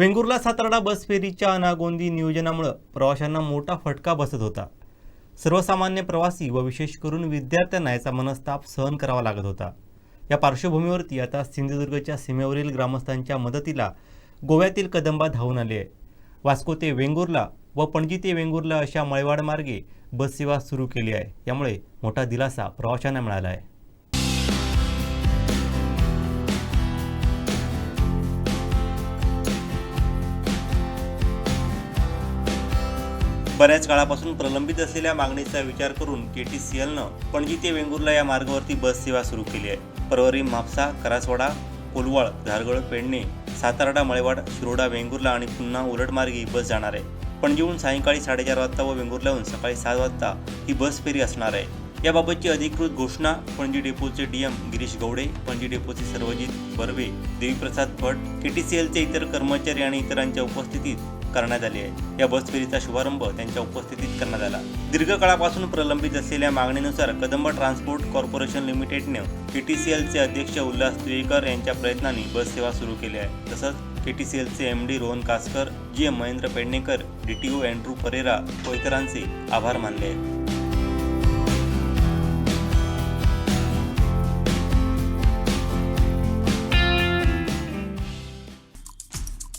वेंगुर्ला सातारडा बस फेरीच्या अनागोंदी नियोजनामुळं प्रवाशांना मोठा फटका बसत होता. सर्वसामान्य प्रवासी व विशेष करून विद्यार्थ्यांना याचा मनस्ताप सहन करावा लागत होता. या पार्श्वभूमीवरती आता सिंधुदुर्गच्या सीमेवरील ग्रामस्थांच्या मदतीला गोव्यातील कदंबा धावून आले आहे. वास्को ते वेंगुर्ला व पणजी ते वेंगुर्ला अशा मळेवाड मार्गे बस सेवा सुरू केली आहे. यामुळे मोठा दिलासा प्रवाशांना मिळाला आहे. बऱ्याच काळापासून प्रलंबित असलेल्या मागणीचा विचार करून के टी सी एलनं पणजी ते वेंगुर्ला या मार्गावरती बस सेवा सुरू केली आहे. परवरी म्हापसा करासवाडा कोलवाळ धारगळ पेडणे सातारडा मळेवाड शिरोडा वेंगुर्ला आणि पुन्हा उलटमार्गी बस जाणार आहे. पणजीहून सायंकाळी साडेचार वाजता व वेंगुर्ल्याहून सकाळी सात वाजता ही बस फेरी असणार आहे. याबाबतची अधिकृत घोषणा पणजी डेपोचे डीएम गिरीश गवडे पणजी डेपोचे सर्वजित बर्वे देवीप्रसाद भट केटीसीएलचे इतर कर्मचारी आणि इतरांच्या उपस्थितीत करण्यात आली आहे. या बस फेरीचा शुभारंभ त्यांच्या उपस्थितीत करण्यात आला. दीर्घकाळापासून प्रलंबित असलेल्या मागणीनुसार कदंब ट्रान्सपोर्ट कॉर्पोरेशन लिमिटेडने के टी सी एलचे अध्यक्ष उल्हास तुयेकर यांच्या प्रयत्नांनी बस सेवा सुरू केली आहे. तसंच के टी सी एलचे M D Rohan Kaskar G M Mahendra Pednekar D T O Andrew Pereira व इतरांचे आभार मानले आहेत.